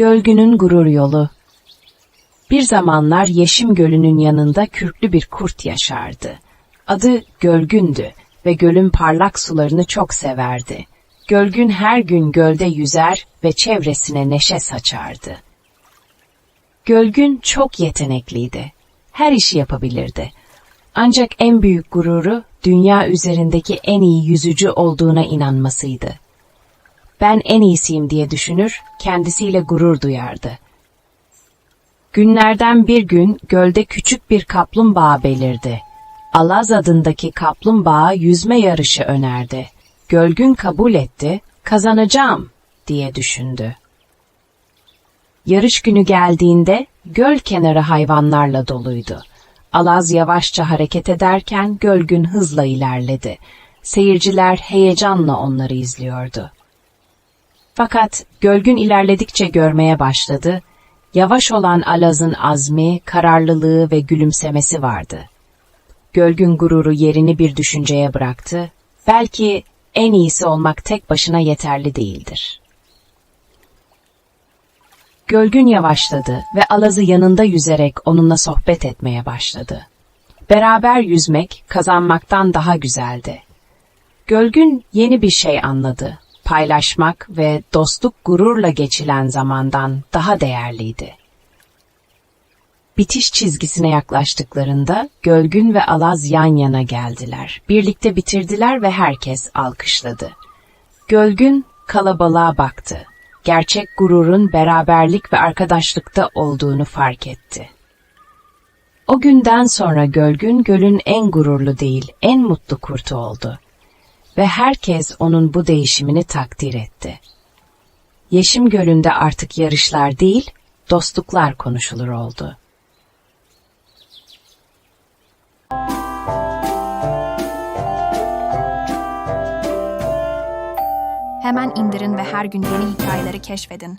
Gölgünün gurur yolu. Bir zamanlar Yeşim Gölü'nün yanında kürklü bir kurt yaşardı. Adı Gölgün'dü ve gölün parlak sularını çok severdi. Gölgün her gün gölde yüzer ve çevresine neşe saçardı. Gölgün çok yetenekliydi. Her işi yapabilirdi. Ancak en büyük gururu dünya üzerindeki en iyi yüzücü olduğuna inanmasıydı. Ben en iyisiyim diye düşünür, kendisiyle gurur duyardı. Günlerden bir gün gölde küçük bir kaplumbağa belirdi. Alaz adındaki kaplumbağa yüzme yarışı önerdi. Gölgün kabul etti, kazanacağım diye düşündü. Yarış günü geldiğinde göl kenarı hayvanlarla doluydu. Alaz yavaşça hareket ederken Gölgün hızla ilerledi. Seyirciler heyecanla onları izliyordu. Fakat Gölgün ilerledikçe görmeye başladı. Yavaş olan Alaz'ın azmi, kararlılığı ve gülümsemesi vardı. Gölgün gururu yerini bir düşünceye bıraktı. Belki en iyisi olmak tek başına yeterli değildir. Gölgün yavaşladı ve Alaz'ı yanında yüzerek onunla sohbet etmeye başladı. Beraber yüzmek kazanmaktan daha güzeldi. Gölgün yeni bir şey anladı. Paylaşmak ve dostluk gururla geçilen zamandan daha değerliydi. Bitiş çizgisine yaklaştıklarında Gölgün ve Alaz yan yana geldiler. Birlikte bitirdiler ve herkes alkışladı. Gölgün kalabalığa baktı. Gerçek gururun beraberlik ve arkadaşlıkta olduğunu fark etti. O günden sonra Gölgün gölün en gururlu değil, en mutlu kurtu oldu. Ve herkes onun bu değişimini takdir etti. Yeşim Gölü'nde artık yarışlar değil, dostluklar konuşulur oldu. Hemen indirin ve her gün yeni hikayeleri keşfedin.